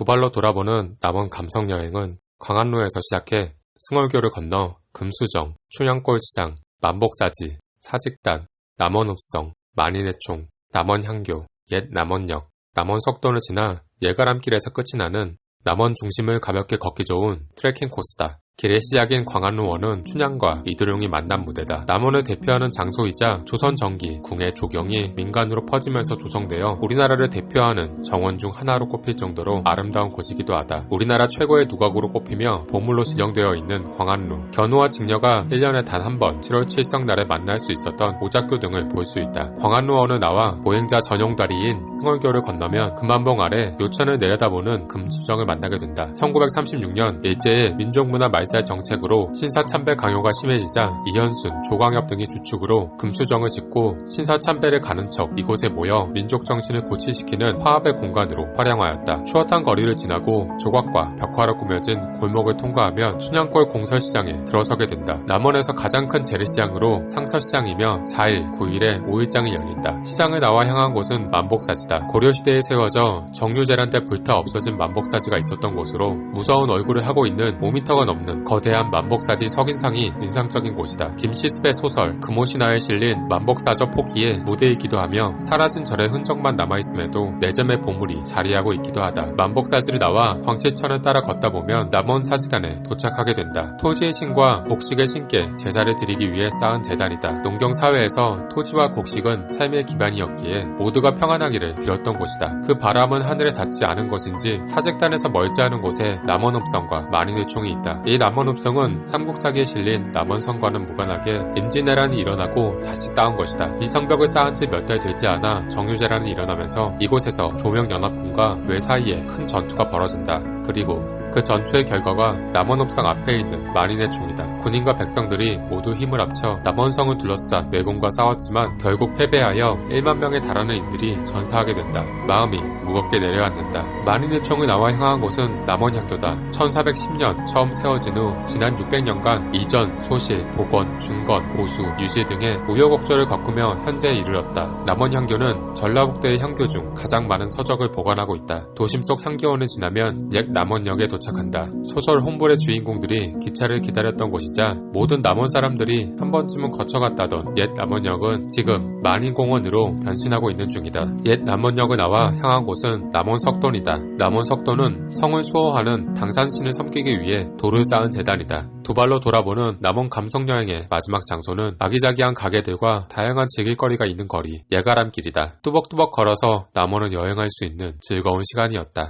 두 발로 돌아보는 남원 감성 여행은 광안루에서 시작해 승월교를 건너 금수정, 춘향골시장, 만복사지, 사직단, 남원읍성, 만인의총, 남원향교, 옛 남원역, 남원석도를 지나 예가람길에서 끝이 나는 남원 중심을 가볍게 걷기 좋은 트레킹 코스다. 길의 시작인 광안루원은 춘향과 이도룡이 만난 무대다. 남원을 대표하는 장소이자 조선 전기, 궁의 조경이 민간으로 퍼지면서 조성되어 우리나라를 대표하는 정원 중 하나로 꼽힐 정도로 아름다운 곳이기도 하다. 우리나라 최고의 누각으로 꼽히며 보물로 지정되어 있는 광안루. 견우와 직녀가 1년에 단 한 번 7월 7성 날에 만날 수 있었던 오작교 등을 볼 수 있다. 광안루원을 나와 보행자 전용 다리인 승월교를 건너면 금만봉 아래 요천을 내려다보는 금수정을 만나게 된다. 1936년 일제의 민족문화 말살 정책으로 신사참배 강요가 심해지자 이현순, 조광엽 등이 주축으로 금수정을 짓고 신사참배를 가는 척 이곳에 모여 민족 정신을 고취시키는 화합의 공간으로 활용하였다. 추어탄 거리를 지나고 조각과 벽화로 꾸며진 골목을 통과하면 춘향골 공설시장에 들어서게 된다. 남원에서 가장 큰 재래시장으로 상설시장이며 4일, 9일에 5일장이 열린다. 시장을 나와 향한 곳은 만복사지다. 고려시대에 세워져 정유재란 때 불타 없어진 만복사지가 있었던 곳으로 무서운 얼굴을 하고 있는 5m가 넘는 거대한 만복사지 석인상이 인상적인 곳이다. 김시습의 소설 금오신화에 실린 만복사저 포기의 무대이기도 하며 사라진 절의 흔적만 남아있음에도 내점의 보물이 자리하고 있기도 하다. 만복사지를 나와 광채천을 따라 걷다 보면 남원 사지단에 도착하게 된다. 토지의 신과 곡식의 신께 제사를 드리기 위해 쌓은 재단이다. 농경 사회에서 토지와 곡식은 삶의 기반이었기에 모두가 평안하기를 빌었던 곳이다. 그 바람은 하늘에 닿지 않은 것인지 사직단에서 멀지 않은 곳에 남원 읍성과 만인의총이 있다. 이 남원읍성은 삼국사기에 실린 남원성과는 무관하게 임진왜란이 일어나고 다시 쌓은 것이다. 이 성벽을 쌓은 지 몇 달 되지 않아 정유재란이 일어나면서 이곳에서 조명연합군과 외 사이에 큰 전투가 벌어진다. 그리고 그 전투의 결과가 남원읍성 앞에 있는 만인의 총이다. 군인과 백성들이 모두 힘을 합쳐 남원성을 둘러싼 왜군과 싸웠지만 결국 패배하여 1만 명에 달하는 인들이 전사하게 된다. 마음이 무겁게 내려앉는다. 만인의 총이 나와 향한 곳은 남원향교다. 1410년 처음 세워진 후 지난 600년간 이전, 소실, 복원, 중건, 보수, 유실 등의 우여곡절을 겪으며 현재에 이르렀다. 남원향교는 전라북도의 향교 중 가장 많은 서적을 보관하고 있다. 도심 속 향교원을 지나면 옛 남원역에 도착한다. 소설 홍불의 주인공들이 기차를 기다렸던 곳이자 모든 남원 사람들이 한 번쯤은 거쳐갔다던 옛 남원역은 지금 만인공원으로 변신하고 있는 중이다. 옛 남원역을 나와 향한 곳은 남원석돈이다. 남원석돈은 성을 수호하는 당산신을 섬기기 위해 돌을 쌓은 재단이다. 두 발로 돌아보는 남원 감성 여행의 마지막 장소는 아기자기한 가게들과 다양한 즐길거리가 있는 거리, 예가람길이다. 뚜벅뚜벅 걸어서 남원을 여행할 수 있는 즐거운 시간이었다.